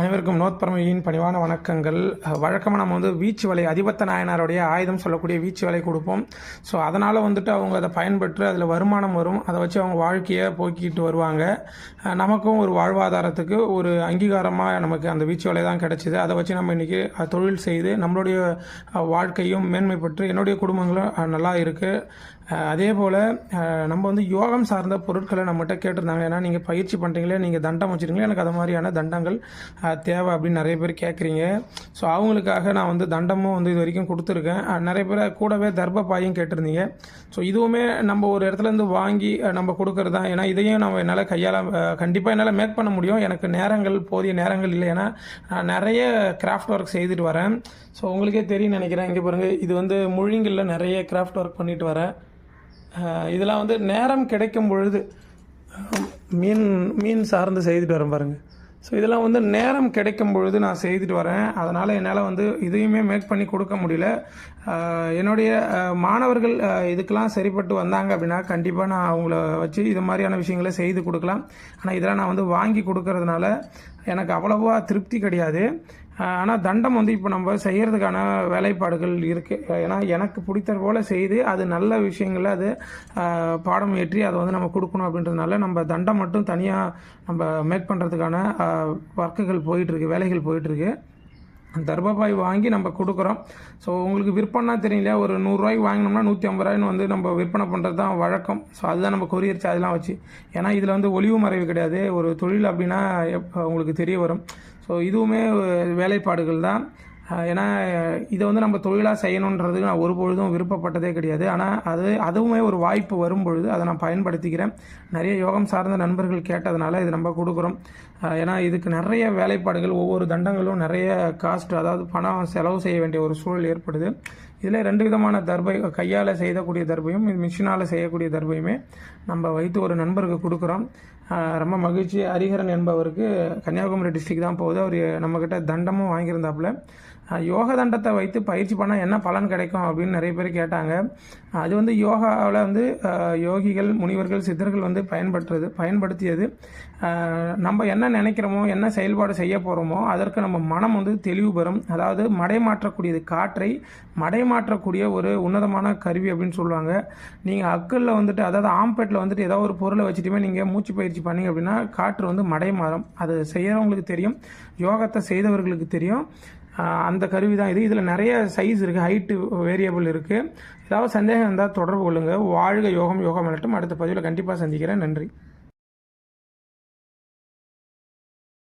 அனைவருக்கும் நோத் பரமையின் பணிவான வணக்கங்கள். வழக்கமாக நம்ம வந்து வீச்சு வலை அதிபத்த நாயனாருடைய ஆயுதம் சொல்லக்கூடிய வீச்சு வலை கொடுப்போம். ஸோ அதனால் வந்துட்டு அவங்க அதை பயன்பெற்று அதில் வருமானம் வரும். அதை வச்சு அவங்க வாழ்க்கையை போக்கிட்டு வருவாங்க. நமக்கும் ஒரு வாழ்வாதாரத்துக்கு ஒரு அங்கீகாரமாக நமக்கு அந்த வீச்சு வலை தான் கிடச்சிது. அதை வச்சு நம்ம இன்றைக்கி தொழில் செய்து நம்மளுடைய வாழ்க்கையும் மேன்மை பெற்று என்னுடைய குடும்பங்களும் நல்லா இருக்குது அதே போல் நம்ம வந்து யோகம் சார்ந்த பொருட்களை நம்மகிட்ட கேட்டிருந்தாங்க. ஏன்னா நீங்கள் பயிற்சி பண்ணுறீங்களே நீங்கள் தண்டம் வச்சுருங்களே எனக்கு அது மாதிரியான தண்டங்கள் தேவை அப்படின்னு நிறைய பேர் கேட்குறீங்க ஸோ அவங்களுக்காக நான் வந்து தண்டமும் வந்து இது வரைக்கும் கொடுத்துருக்கேன். நிறைய பேர் கூடவே தர்பப்பாயும் கேட்டிருந்தீங்க. ஸோ இதுவுமே நம்ம ஒரு இடத்துல இருந்து வாங்கி நம்ம கொடுக்குறது? தான் ஏன்னா இதையும் நம்ம என்னால் கையால் கண்டிப்பாக என்னால் மேக் பண்ண முடியும். எனக்கு நேரங்கள் போதிய நேரங்கள் இல்லை. ஏன்னா நான் நிறைய கிராஃப்ட் ஒர்க் செய்துட்டு வரேன். ஸோ உங்களுக்கே தெரியும் நினைக்கிறேன். இங்கே பாருங்கள் இது வந்து முழுங்கில் நிறைய கிராஃப்ட் ஒர்க் பண்ணிட்டு வரேன். இதெல்லாம் வந்து நேரம் கிடைக்கும் பொழுது மீன் மீன் சார்ந்து செய்துட்டு வரேன் பாருங்கள் ஸோ இதெல்லாம் வந்து நேரம் கிடைக்கும் பொழுது நான் செய்துட்டு வரேன். அதனால் என்னால் வந்து இதையுமே மேக் பண்ணி கொடுக்க முடியல. என்னுடைய மாணவர்கள் இதுக்கெலாம் இதுக்கெல்லாம் சரிப்பட்டு வந்தாங்க அப்படின்னா கண்டிப்பாக நான் அவங்கள வச்சு இது மாதிரியான விஷயங்களை செய்து கொடுக்கலாம். ஆனால் இதெல்லாம் நான் வந்து வாங்கி கொடுக்கறதுனால எனக்கு அவ்வளவா திருப்தி கிடையாது. ஆனால் தண்டம் வந்து இப்போ நம்ம செய்கிறதுக்கான வேலைப்பாடுகள் இருக்குது ஏன்னா எனக்கு பிடித்தது போல் செய்து அது நல்ல விஷயங்களை அது பாடம் ஏற்றி அதை வந்து நம்ம கொடுக்கணும் அப்படின்றதுனால நம்ம தண்டம் மட்டும் தனியாக நம்ம மேக் பண்ணுறதுக்கான ஒர்க்குகள் போயிட்டுருக்கு வேலைகள் போயிட்டுருக்கு தர்பாபாய் வாங்கி நம்ம கொடுக்குறோம். ஸோ உங்களுக்கு விற்பனை தெரியல ஒரு நூறுரூவாய்க்கு வாங்கினோம்னா நூற்றி ஐம்பது ரூபாய்னு வந்து நம்ம விற்பனை பண்ணுறது தான் வழக்கம். ஸோ அதுதான் நம்ம கொரியர் சார்ஜ்லாம் வச்சு. ஏன்னா இதில் வந்து ஒளிவு மறைவு கிடையாது. ஒரு தொழில் அப்படின்னா எப்- உங்களுக்கு தெரிய வரும். ஸோ இதுவுமே வேலைப்பாடுகள் தான். ஏன்னா இதை வந்து நம்ம தொழிலாக செய்யணுன்றது நான் ஒரு பொழுதும் விருப்பப்பட்டதே கிடையாது. ஆனால் அது அதுவுமே ஒரு வாய்ப்பு வரும் பொழுது அதை நான் பயன்படுத்திக்கிறேன். நிறைய யோகம் சார்ந்த நண்பர்கள் கேட்டதுனால இது நம்ம கொடுக்குறோம். ஏன்னா இதுக்கு நிறைய வேலைப்பாடுகள் ஒவ்வொரு தண்டங்களும் நிறைய காஸ்ட் அதாவது பணம் செலவு செய்ய வேண்டிய ஒரு சூழல் ஏற்படுது. இதில் ரெண்டு விதமான தர்பை கையால் செய்யக்கூடிய தர்பையும் மிஷினால் செய்யக்கூடிய தர்பையுமே நம்ம வைத்து ஒரு நண்பருக்கு கொடுக்குறோம். ரொம்ப மகிழ்ச்சி. ஹரிஹரன் என்பவருக்கு கன்னியாகுமரி டிஸ்ட்ரிக் தான் போகுது. அவர் நம்மக்கிட்ட தண்டமும் வாங்கியிருந்தாப்புல. யோக தண்டத்தை வைத்து பயிற்சி பண்ணால் என்ன பலன் கிடைக்கும் அப்படின்னு நிறைய பேர் கேட்டாங்க. அது வந்து யோகாவில் வந்து யோகிகள் முனிவர்கள் சித்தர்கள் வந்து பயன்படுத்துறது பயன்படுத்தியது. நம்ம என்ன நினைக்கிறோமோ என்ன செயல்பாடு செய்ய போகிறோமோ அதற்கு நம்ம மனம் வந்து தெளிவு பெறும். அதாவது மடை மாற்றக்கூடியது காற்றை மடை மாற்றக்கூடிய ஒரு உன்னதமான கருவி அப்படின்னு சொல்லுவாங்க. நீங்கள் அக்கலில் வந்துட்டு அதாவது ஆம்பேட்டில் வந்துட்டு ஏதோ ஒரு பொருளை வச்சுட்டுமே நீங்கள் மூச்சு பயிற்சி பண்ணீங்க அப்படின்னா காற்று வந்து மடை மாறும். அது செய்கிறவங்களுக்கு தெரியும் யோகத்தை செய்தவர்களுக்கு தெரியும். அந்த கருவி தான் இது. இதில் நிறைய சைஸ் இருக்குது ஹைட்டு வேரியபிள் இருக்குது ஏதாவது சந்தேகம் இருந்தால் தொடர்பு கொள்ளுங்கள் வாழ்க யோகம் யோகம் விளட்டும் அடுத்த பதிவில் கண்டிப்பாக சந்திக்கிறேன். நன்றி.